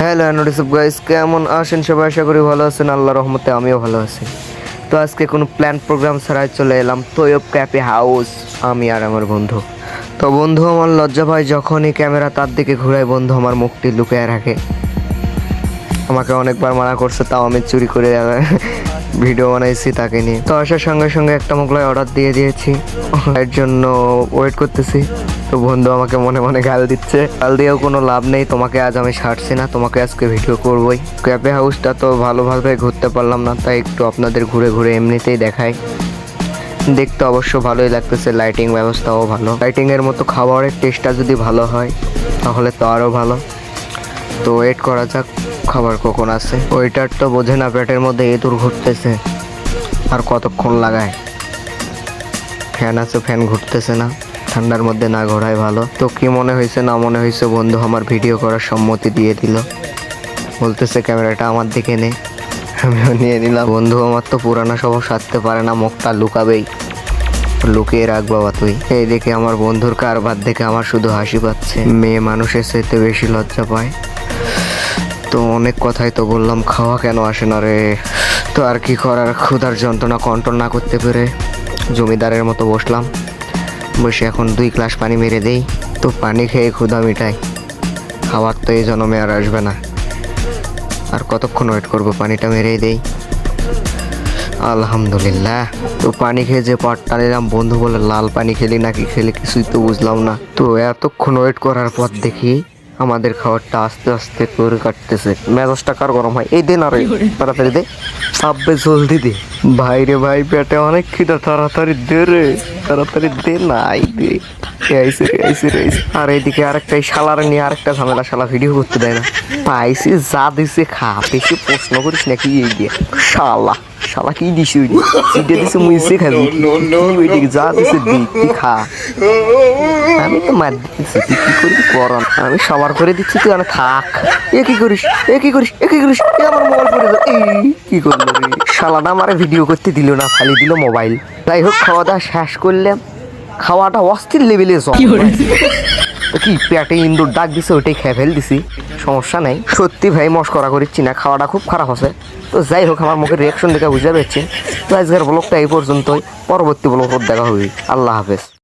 Hello notice guys কেমন আছেন সবাই? আশা করি ভালো আছেন। আল্লাহ রহমতে আমিও ভালো আছি। তো আজকে কোনো প্ল্যান প্রোগ্রাম ছাড়াই চলে এলাম। তৈয়ব ক্যাপি হাউস আমি আর আমার বন্ধু। তো বন্ধু, আমার লজ্জা ভাই যখনই ক্যামেরা তার দিকে ঘুরায়, বন্ধু, আমার মুখটি লুকিয়ে রাখে। আমাকে অনেকবার মানা করছে, তাও আমি চুরি করে ভিডিও বানাইছি তাকে নিয়ে। তো আসার সঙ্গে সঙ্গে একটা মোগলাই অর্ডার দিয়ে দিয়েছি। এর জন্য ওয়েট করতেছি। তো বন্ধু আমাকে মনে মনে গাল দিচ্ছে। গাল দিয়েও কোনো লাভ নেই, তোমাকে আজ আমি ছাড়ছি না, তোমাকে আজকে ভিডিও করবোই। ক্যাফে হাউসটা তো ভালোভাবে ঘুরতে পারলাম না, তাই একটু আপনাদের ঘুরে ঘুরে এমনিতেই দেখাই। দেখতে অবশ্য ভালোই লাগতেছে লাইটিং ব্যবস্থাও ভালো। লাইটিংয়ের মতো খাবারের টেস্টটা যদি ভালো হয়, তাহলে তো আরও ভালো। তো ওয়েট করা যাক, খাবার কখন আসে ওইটার তো বোঝে না পেটের মধ্যে এঁতুর ঘুরতেছে, আর কতক্ষণ লাগায়। ফ্যান আছে ফ্যান ঘুরতেছে না। ঠান্ডার মধ্যে না ঘোরাই ভালো। তো কি মনে হয়েছে, না মনে হয়েছে বন্ধু আমার ভিডিও করার সম্মতি দিয়ে দিল। বলতেছে ক্যামেরাটা আমার দিকে নে। আমিও নিয়ে নিলাম। বন্ধু আমার তো পুরানো সব সারতে পারে না, মুখটা লুকাবেই। লুকিয়ে রাখ বাবা তুই। এই দেখে আমার বন্ধুর কারবার দেখে আমার শুধু হাসি পাচ্ছে। মেয়ে মানুষের চাইতে বেশি লজ্জা পায়। তো অনেক কথাই তো বললাম, খাওয়া কেন আসে না রে? তো আর কি করার, ক্ষুধার যন্ত্রণা কন্ট্রোল না করতে পেরে জমিদারের মতো বসলাম। বসে এখন দুই গ্লাস পানি মেরে দেই, তো পানি খেয়ে ক্ষুধা মিটাই। খাবার তো এই জন্মে আর আসবে না। আর কতক্ষণ ওয়েট করব পানিটা মেরেই দেই? আলহামদুলিল্লাহ। তো পানি খেয়ে যে পাটটা নিলাম, বন্ধু বলে লাল পানি খেলি নাকি খেলে কিছুই তো বুঝলাম না। তো এতক্ষণ ওয়েট করার পর দেখি আমাদের খাবারটা আস্তে আস্তে করে কাটতেছে। মেজাজটা কার গরম হয়? এই দিন না রে তাড়াতাড়ি দে। আব্বে জলদি দে। ভাই রে ভাই পেটে অনেক খিদা। তাড়াতাড়ি দে রে তাড়াতাড়ি দে না এই দে। আইসে রে আইসে রে আর এইদিকে আরেকটা শালার নিয়ে আরেকটা ঝামেলা শালা ভিডিও করতে দেয় না। পাইছি যা দিছে খা। বেশি প্রশ্ন করিস নাকি এই দিয়ে। শালা। শালা কি দিছি ওই সিটে দিছে মুইছে খাবি ওই দিকে যা দিছে দি তুই খা আমি তো মার দিচ্ছি তুই কি করবি করন আমি সবার করে দিচ্ছি তুই আমি থাক এ কি করিস এ কি করিস এ কি করিস এ আমার মোবাইল পড়ে গেল এই কি করল রে? শালাটা আমার ভিডিও করতে দিল না খালি দিল মোবাইল যাই হোক খাওয়া দাওয়া শেষ করলাম। খাওয়াটা অস্থির লেভেলে তো কি পেটে ইন্দুর ডাক দিছে, ওইটাই খেয়ে ফেল দিছি। সমস্যা নেই। সত্যি ভাই, মস্করা করিচ্ছি না খাওয়াটা খুব খারাপ আছে। তো যাই হোক, আমার মুখের রিয়াকশন দেখে বুঝতে পারছি তো আজকের ব্লগটা এই পর্যন্তই। পরবর্তী ব্লগ দেখা হবে। আল্লাহ হাফেজ।